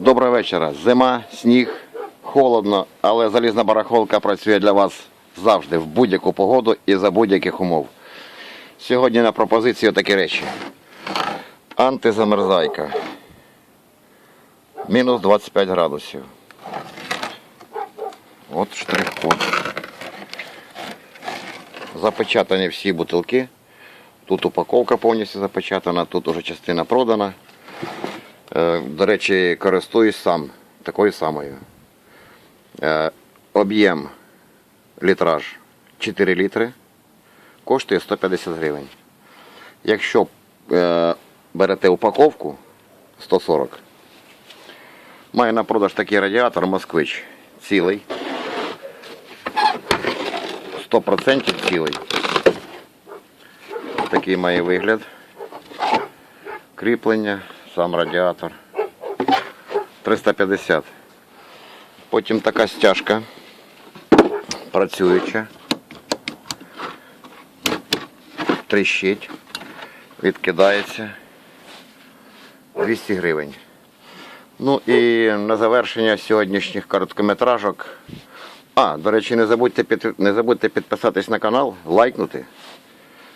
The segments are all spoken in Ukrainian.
Доброго вечора. Зима, сніг, холодно, але залізна барахолка працює для вас завжди в будь-яку погоду і за будь-яких умов. Сьогодні на пропозицію такі речі. Антизамерзайка. Мінус 25 градусів. От штрих-код. Запечатані всі бутилки. Тут упаковка повністю запечатана, тут уже частина продана. Е, До речі, користуюсь сам такою самою. Е, Об'єм літраж 4 літри. Коштує 150 гривень. Якщо е, берете упаковку 140. Маю на продаж такий радіатор Москвич. Цілий. 100% цілий. Такий має вигляд. Кріплення, сам радіатор. 350. Потім така стяжка. Працююча. Тріщить. Відкидається. 200 гривень. Ну і на завершення сьогоднішніх короткометражок. А, до речі, не забудьте, під, не забудьте підписатись на канал, лайкнути.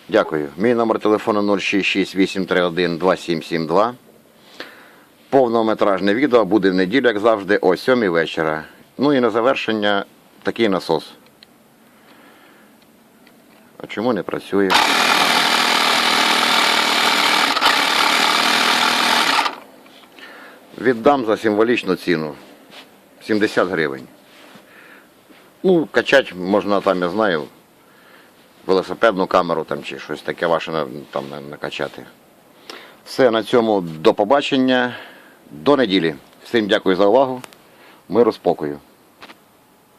Дякую. Мій номер телефону 066 831 2772. Повнометражне відео буде в неділю, як завжди, о 7 вечора. Ну і на завершення такий насос. А чому не працює? Віддам за символічну ціну 70 гривень. Ну, качати можна там, я знаю, велосипедну камеру там чи щось таке ваше там накачати. Все, на цьому до побачення. До неділі. Всім дякую за увагу. Миру спокою.